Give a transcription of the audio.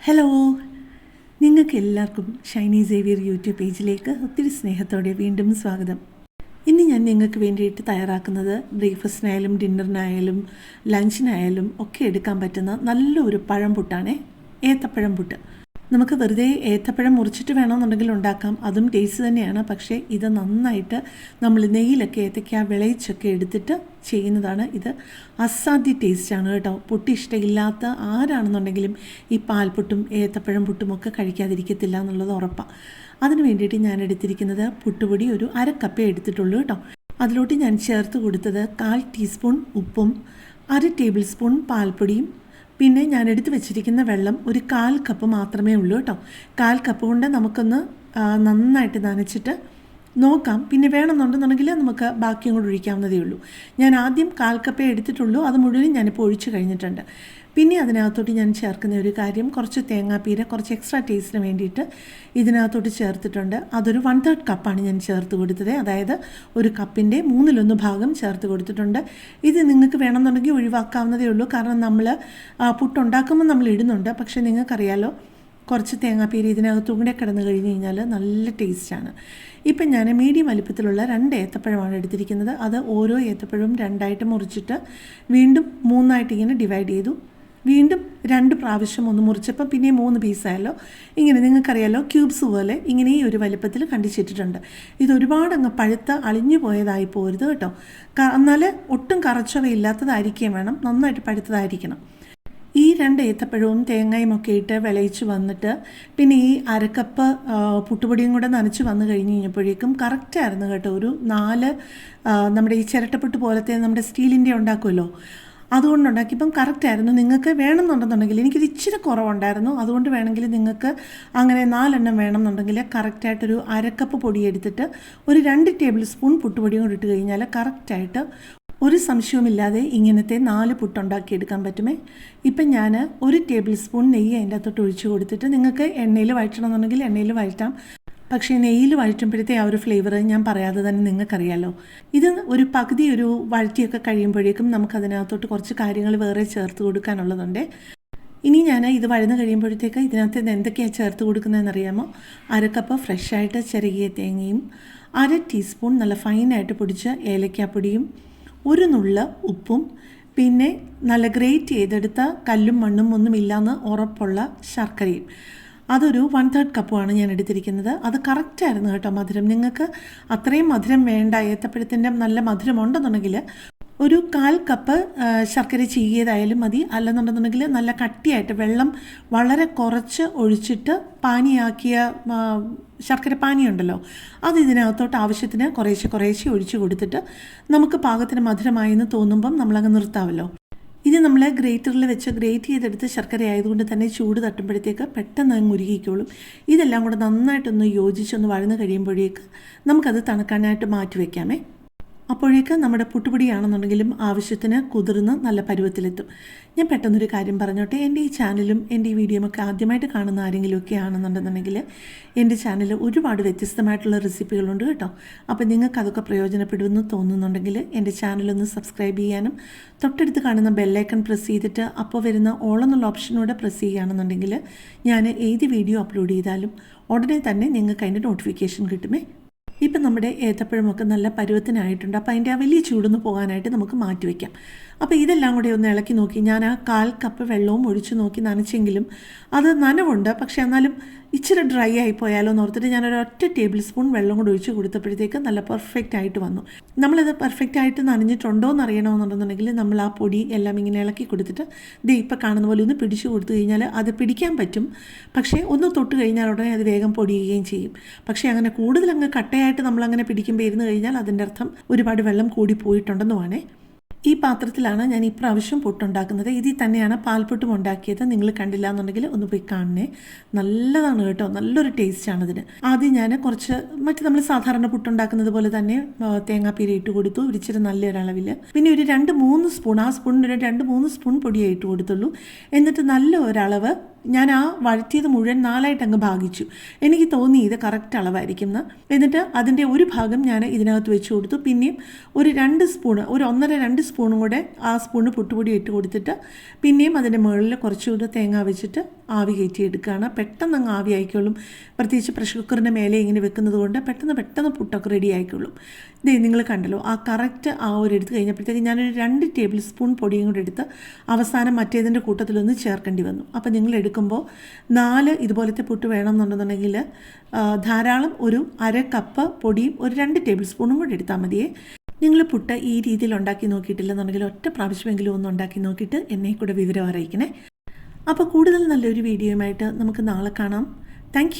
Hello നിങ്ങൾക്ക് എല്ലാവർക്കും Shiny Xavier YouTube പേജിലേക്ക് ഒത്തിരി സ്നേഹത്തോടെ വീണ്ടും സ്വാഗതം. ഇന്ന് ഞാൻ നിങ്ങൾക്ക് വേണ്ടിയിട്ട് തയ്യാറാക്കുന്നത് ബ്രേക്ക്ഫാസ്റ്റിനായാലും ഡിന്നറിനായാലും ലഞ്ചിനായാലും ഒക്കെ എടുക്കാൻ പറ്റുന്ന നല്ലൊരു പഴംപുട്ടാണ് ഏത്തപ്പഴം പുട്ട്. നമുക്ക് വെറുതെ ഏത്തപ്പഴം മുറിച്ചിട്ട് വേണമെന്നുണ്ടെങ്കിൽ ഉണ്ടാക്കാം. അതും ടേസ്റ്റ് തന്നെയാണ്. പക്ഷേ ഇത് നന്നായിട്ട് നമ്മൾ നെയ്യിലൊക്കെ ഏത്തയ്ക്ക വിളയിച്ചൊക്കെ എടുത്തിട്ട് ചെയ്യുന്നതാണ് ഇത്. അസാധ്യ ടേസ്റ്റാണ് കേട്ടോ. പുട്ട് ഇഷ്ടമില്ലാത്ത ആരാണെന്നുണ്ടെങ്കിലും ഈ പാൽപുട്ടും ഏത്തപ്പഴം പുട്ടും ഒക്കെ കഴിക്കാതിരിക്കത്തില്ല എന്നുള്ളത് ഉറപ്പാണ് അതിന് വേണ്ടിയിട്ട് ഞാൻ എടുത്തിരിക്കുന്നത് പുട്ടുപൊടി ഒരു അര എടുത്തിട്ടുള്ളൂ കേട്ടോ. അതിലോട്ട് ഞാൻ ചേർത്ത് കൊടുത്തത് കാൽ ടീസ്പൂൺ ഉപ്പും അര ടേബിൾ സ്പൂൺ പാൽപ്പൊടിയും പിന്നെ ഞാൻ എടുത്തു വെച്ചിരിക്കുന്ന വെള്ളം ഒരു കാൽ കപ്പ് മാത്രമേ ഉള്ളൂ കേട്ടോ. കാൽ കപ്പ് കൊണ്ട് നമുക്കൊന്ന് നന്നായിട്ട് നനച്ചിട്ട് നോക്കാം. പിന്നെ വേണമെന്നുണ്ടെന്നുണ്ടെങ്കിൽ നമുക്ക് ബാക്കിയും കൂടെ ഒഴിക്കാവുന്നതേ ഉള്ളൂ. ഞാൻ ആദ്യം കാൽ കപ്പേ എടുത്തിട്ടുള്ളൂ. അത് മുഴുവൻ ഞാനിപ്പോൾ ഒഴിച്ചു കഴിഞ്ഞിട്ടുണ്ട്. പിന്നെ അതിനകത്തോട്ട് ഞാൻ ചേർക്കുന്ന ഒരു കാര്യം കുറച്ച് തേങ്ങാപ്പീര കുറച്ച് എക്സ്ട്രാ ടേസ്റ്റിന് വേണ്ടിയിട്ട് ഇതിനകത്തോട്ട് ചേർത്തിട്ടുണ്ട്. അതൊരു വൺ തേർഡ് കപ്പാണ് ഞാൻ ചേർത്ത് കൊടുത്തത്. അതായത് ഒരു കപ്പിന്റെ മൂന്നിലൊന്ന് ഭാഗം ചേർത്ത് കൊടുത്തിട്ടുണ്ട്. ഇത് നിങ്ങൾക്ക് വേണമെന്നുണ്ടെങ്കിൽ ഒഴിവാക്കാവുന്നതേ ഉള്ളൂ. കാരണം നമ്മൾ പുട്ടുണ്ടാക്കുമ്പോൾ നമ്മൾ ഇടുന്നുണ്ട്. പക്ഷേ നിങ്ങൾക്കറിയാലോ കുറച്ച് തേങ്ങാപ്പീര ഇതിനകത്തും കൂടെ കിടന്നു കഴിഞ്ഞ് കഴിഞ്ഞാൽ നല്ല ടേസ്റ്റാണ് ഇപ്പം ഞാൻ മീഡിയം വലിപ്പത്തിലുള്ള രണ്ട് ഏത്തപ്പഴമാണ് എടുത്തിരിക്കുന്നത്. അത് ഓരോ ഏത്തപ്പഴവും രണ്ടായിട്ട് മുറിച്ചിട്ട് വീണ്ടും മൂന്നായിട്ട് ഇങ്ങനെ ഡിവൈഡ് ചെയ്തു. വീണ്ടും രണ്ട് പ്രാവശ്യം ഒന്ന് മുറിച്ചപ്പം പിന്നെ മൂന്ന് പീസായല്ലോ ഇങ്ങനെ നിങ്ങൾക്കറിയാലോ ക്യൂബ്സ് പോലെ ഇങ്ങനെ ഈ ഒരു വലിപ്പത്തിൽ കണ്ടിച്ചിട്ടിട്ടുണ്ട്. ഇത് ഒരുപാട് അങ്ങ് പഴുത്ത് അളിഞ്ഞു പോയതായി പോരുത് കേട്ടോ. എന്നാൽ ഒട്ടും കറച്ചവയില്ലാത്തതായിരിക്കുകയും വേണം നന്നായിട്ട് പഴുത്തതായിരിക്കണം. ഈ രണ്ട് ഏത്തപ്പഴവും തേങ്ങയും ഒക്കെ ഇട്ട് വിളയിച്ച് വന്നിട്ട് പിന്നെ ഈ അരക്കപ്പ് പുട്ടുപൊടിയും കൂടെ നനച്ച് വന്നു കഴിഞ്ഞ് കഴിഞ്ഞപ്പോഴേക്കും കറക്റ്റായിരുന്നു കേട്ടോ. ഒരു നാല് നമ്മുടെ ഈ ചിരട്ടപ്പുട്ട് പോലത്തെ നമ്മുടെ സ്റ്റീലിന്റെ ഉണ്ടാക്കുമല്ലോ. അതുകൊണ്ട് ഉണ്ടാക്കിയപ്പം കറക്റ്റായിരുന്നു നിങ്ങൾക്ക് വേണമെന്നുണ്ടെന്നുണ്ടെങ്കിൽ എനിക്കിത് ഇച്ചിരി കുറവുണ്ടായിരുന്നു. അതുകൊണ്ട് വേണമെങ്കിൽ നിങ്ങൾക്ക് അങ്ങനെ നാലെണ്ണം വേണമെന്നുണ്ടെങ്കിൽ കറക്റ്റായിട്ടൊരു അരക്കപ്പ് പൊടി എടുത്തിട്ട് ഒരു രണ്ട് ടേബിൾ സ്പൂൺ പുട്ടുപൊടിയും കൂടി ഇട്ട് കഴിഞ്ഞാൽ കറക്റ്റായിട്ട് ഒരു സംശയവുമില്ലാതെ ഇങ്ങനത്തെ നാല് പുട്ടുണ്ടാക്കിയെടുക്കാൻ പറ്റുമേ? ഇപ്പം ഞാൻ ഒരു ടേബിൾ സ്പൂൺ നെയ്യ് അതിന്റെ അകത്തോട്ട് ഒഴിച്ചു കൊടുത്തിട്ട് നിങ്ങൾക്ക് എണ്ണയിൽ വഴറ്റണമെന്നുണ്ടെങ്കിൽ എണ്ണയിൽ വഴറ്റാം. പക്ഷേ നെയ്യിൽ വഴറ്റുമ്പോഴത്തെ ആ ഒരു ഫ്ലേവർ ഞാൻ പറയാതെ തന്നെ നിങ്ങൾക്കറിയാലോ. ഇത് ഒരു പകുതി ഒരു വഴറ്റിയൊക്കെ കഴിയുമ്പോഴേക്കും നമുക്ക് അതിനകത്തോട്ട് കുറച്ച് കാര്യങ്ങൾ വേറെ ചേർത്ത് കൊടുക്കാനുള്ളതുണ്ട്. ഇനി ഞാൻ ഇത് വഴന്ന് കഴിയുമ്പോഴത്തേക്ക് ഇതിനകത്ത് ഇത് എന്തൊക്കെയാണ് ചേർത്ത് കൊടുക്കുന്നതെന്ന് അറിയാമോ? അര കപ്പ് ഫ്രഷായിട്ട് ചെറുകിയ തേങ്ങയും അര ടീസ്പൂൺ നല്ല ഫൈനായിട്ട് പൊടിച്ച ഏലക്കാപ്പൊടിയും ഒരു നുള്ള ഉപ്പും പിന്നെ നല്ല ഗ്രേറ്റ് ചെയ്തെടുത്ത കല്ലും മണ്ണും ഒന്നും ഇല്ലാന്ന് ഉറപ്പുള്ള ശർക്കരയും. അതൊരു വൺ തേർഡ് കപ്പുമാണ് ഞാൻ എടുത്തിരിക്കുന്നത്. അത് കറക്റ്റായിരുന്നു കേട്ടോ മധുരം. നിങ്ങൾക്ക് അത്രയും മധുരം വേണ്ട ഏത്തപ്പഴത്തിന്റെ നല്ല മധുരം ഉണ്ടെന്നുണ്ടെങ്കിൽ ഒരു കാൽ കപ്പ് ശർക്കര ചീകിയതായാലും മതി. അല്ലെന്നുണ്ടെന്നുണ്ടെങ്കിൽ നല്ല കട്ടിയായിട്ട് വെള്ളം വളരെ കുറച്ച് ഒഴിച്ചിട്ട് പാനിയാക്കിയ ശർക്കര പാനിയുണ്ടല്ലോ അത് ഇതിനകത്തോട്ട് ആവശ്യത്തിന് കുറേശ്ശെ കുറേശ്ശെ ഒഴിച്ചു കൊടുത്തിട്ട് നമുക്ക് പാകത്തിന് മധുരമായി എന്ന് തോന്നുമ്പം നമ്മളങ്ങ് നിർത്താമല്ലോ ഇത് നമ്മൾ ഗ്രേറ്ററിൽ വെച്ച് ഗ്രേറ്റ് ചെയ്തെടുത്ത് ശർക്കര ആയതുകൊണ്ട് തന്നെ ചൂട് തട്ടുമ്പോഴത്തേക്ക് പെട്ടെന്ന് അങ്ങ് ഉരുകിക്കോളും. ഇതെല്ലാം കൂടെ നന്നായിട്ടൊന്ന് യോജിച്ചൊന്ന് വഴന്ന് കഴിയുമ്പോഴേക്ക് നമുക്കത് തണുക്കാനായിട്ട് മാറ്റി വയ്ക്കാമേ അപ്പോഴേക്ക് നമ്മുടെ പുട്ടുപൊടിയാണെന്നുണ്ടെങ്കിലും ആവശ്യത്തിന് കുതിർന്ന് നല്ല പരുവത്തിലെത്തും. ഞാൻ പെട്ടെന്നൊരു കാര്യം പറഞ്ഞോട്ടെ? എന്റെ ഈ ചാനലും എന്റെ ഈ വീഡിയോയും ഒക്കെ ആദ്യമായിട്ട് കാണുന്ന ആരെങ്കിലുമൊക്കെ ആണെന്നുണ്ടെന്നുണ്ടെങ്കിൽ എന്റെ ചാനൽ ഒരുപാട് വ്യത്യസ്തമായിട്ടുള്ള റെസിപ്പികളുണ്ട് കേട്ടോ. അപ്പോൾ നിങ്ങൾക്ക് അതൊക്കെ പ്രയോജനപ്പെടുമെന്ന് തോന്നുന്നുണ്ടെങ്കിൽ എന്റെ ചാനലൊന്ന് സബ്സ്ക്രൈബ് ചെയ്യാനും തൊട്ടടുത്ത് കാണുന്ന ബെല്ലൈക്കൺ പ്രസ് ചെയ്തിട്ട് അപ്പോൾ വരുന്ന ഓളെന്നുള്ള ഓപ്ഷനോടെ പ്രസ് ചെയ്യുകയാണെന്നുണ്ടെങ്കിൽ ഞാൻ ഏത് വീഡിയോ അപ്ലോഡ് ചെയ്താലും ഉടനെ തന്നെ നിങ്ങൾക്ക് അതിന്റെ നോട്ടിഫിക്കേഷൻ കിട്ടുമേ. ഇപ്പം നമ്മുടെ ഏത്തപ്പഴമൊക്കെ നല്ല പരുവത്തിനായിട്ടുണ്ട്. അപ്പോൾ അതിന്റെ ആ വലിയ ചൂടൊന്ന് പോകാനായിട്ട് നമുക്ക് മാറ്റി വയ്ക്കാം. അപ്പോൾ ഇതെല്ലാം കൂടി ഒന്ന് ഇളക്കി നോക്കി. ഞാൻ ആ കാൽ കപ്പ് വെള്ളവും ഒഴിച്ചു നോക്കി നനച്ചെങ്കിലും അത് നനവുണ്ട്. പക്ഷേ എന്നാലും ഇച്ചിരി ഡ്രൈ ആയി പോയാലോ എന്ന് ഓർത്തിട്ട് ഞാനൊരു ഒറ്റ ടേബിൾ സ്പൂൺ വെള്ളം കൂടി ഒഴിച്ച് കൊടുത്തപ്പോഴത്തേക്ക് നല്ല പെർഫെക്റ്റ് ആയിട്ട് വന്നു. നമ്മളിത് പെർഫെക്റ്റ് ആയിട്ട് നനഞ്ഞിട്ടുണ്ടോ എന്ന് അറിയണമെന്നുണ്ടെന്നുണ്ടെങ്കിൽ നമ്മൾ ആ പൊടി എല്ലാം ഇങ്ങനെ ഇളക്കി കൊടുത്തിട്ട് ദേ ഇപ്പം കാണുന്ന പോലെ ഒന്ന് പിടിച്ചു കൊടുത്തു കഴിഞ്ഞാൽ അത് പിടിക്കാൻ പറ്റും. പക്ഷേ ഒന്ന് തൊട്ട് കഴിഞ്ഞാൽ ഉടനെ അത് വേഗം പൊടിയുകയും ചെയ്യും. പക്ഷേ അങ്ങനെ കൂടുതൽ അങ്ങ് കട്ടയായിട്ട് നമ്മളങ്ങനെ പിടിക്കുമ്പോൾ ഇരുന്ന് കഴിഞ്ഞാൽ അതിന്റെ അർത്ഥം ഒരുപാട് വെള്ളം കൂടി പോയിട്ടുണ്ടെന്നുമാണേ ഈ പാത്രത്തിലാണ് ഞാൻ ഇപ്രാവശ്യം പുട്ടുണ്ടാക്കുന്നത്. ഇതിൽ തന്നെയാണ് പാൽപ്പൊട്ടും ഉണ്ടാക്കിയത്. നിങ്ങൾ കണ്ടില്ല എന്നുണ്ടെങ്കിൽ ഒന്ന് പോയി കാണണേ. നല്ലതാണ് കേട്ടോ. നല്ലൊരു ടേസ്റ്റാണ് ഇതിന്. ആദ്യം ഞാൻ കുറച്ച് മറ്റു നമ്മൾ സാധാരണ പുട്ടുണ്ടാക്കുന്നത് പോലെ തന്നെ തേങ്ങാപ്പീര ഇട്ട് കൊടുത്തു. ഇച്ചിരി നല്ലൊരളവിൽ. പിന്നെ ഒരു രണ്ട് മൂന്ന് സ്പൂൺ ആ സ്പൂണിന് ഒരു രണ്ട് മൂന്ന് സ്പൂൺ പൊടിയേ ഇട്ട് കൊടുത്തുള്ളൂ. എന്നിട്ട് നല്ല ഒരളവ് ഞാൻ ആ വഴറ്റിയത് മുഴുവൻ നാലായിട്ട് അങ്ങ് ഭാഗിച്ചു. എനിക്ക് തോന്നി ഇത് കറക്റ്റ് അളവായിരിക്കും എന്ന് എന്നിട്ട് അതിന്റെ ഒരു ഭാഗം ഞാൻ ഇതിനകത്ത് വെച്ച് കൊടുത്തു. പിന്നെയും ഒരു രണ്ട് സ്പൂണ് ഒരു ഒന്നര രണ്ട് സ്പൂണും കൂടെ ആ സ്പൂണ് പുട്ടുപൊടി ഇട്ട് കൊടുത്തിട്ട് പിന്നെയും അതിന്റെ മുകളിൽ കുറച്ചുകൂടെ തേങ്ങ വെച്ചിട്ട് ആവി കയറ്റി എടുക്കുകയാണ് പെട്ടെന്ന് അങ്ങ് ആവി ആയിക്കോളും. പ്രത്യേകിച്ച് പ്രഷർ കുക്കറിന്റെ മേലെ ഇങ്ങനെ വെക്കുന്നത് കൊണ്ട് പെട്ടെന്ന് പെട്ടെന്ന് പുട്ടൊക്കെ റെഡി ആയിക്കോളും. ഇതേ നിങ്ങൾ കണ്ടല്ലോ ആ കറക്റ്റ് ആ ഒരു എടുത്ത് കഴിഞ്ഞപ്പോഴത്തേക്ക് ഞാനൊരു രണ്ട് ടേബിൾ സ്പൂൺ പൊടിയും കൂടെ എടുത്ത് അവസാനം മറ്റേതിന്റെ കൂട്ടത്തിലൊന്ന് ചേർക്കേണ്ടി വന്നു. അപ്പോൾ നിങ്ങൾ എടുക്കുമ്പോൾ നാല് ഇതുപോലത്തെ പുട്ട് വേണം എന്നുണ്ടെന്നുണ്ടെങ്കിൽ ധാരാളം ഒരു അര കപ്പ് പൊടിയും ഒരു രണ്ട് ടേബിൾ സ്പൂണും കൂടെ എടുത്താൽ മതിയേ. നിങ്ങൾ പുട്ട് ഈ രീതിയിൽ ഉണ്ടാക്കി നോക്കിയിട്ടില്ലെന്നുണ്ടെങ്കിൽ ഒറ്റ പ്രാവശ്യമെങ്കിലും ഒന്ന് ഉണ്ടാക്കി നോക്കിയിട്ട് എന്നെ കൂടെ വിവരം അറിയിക്കണേ. അപ്പോൾ കൂടുതൽ നല്ലൊരു വീഡിയോയുമായിട്ട് നമുക്ക് നാളെ കാണാം. താങ്ക്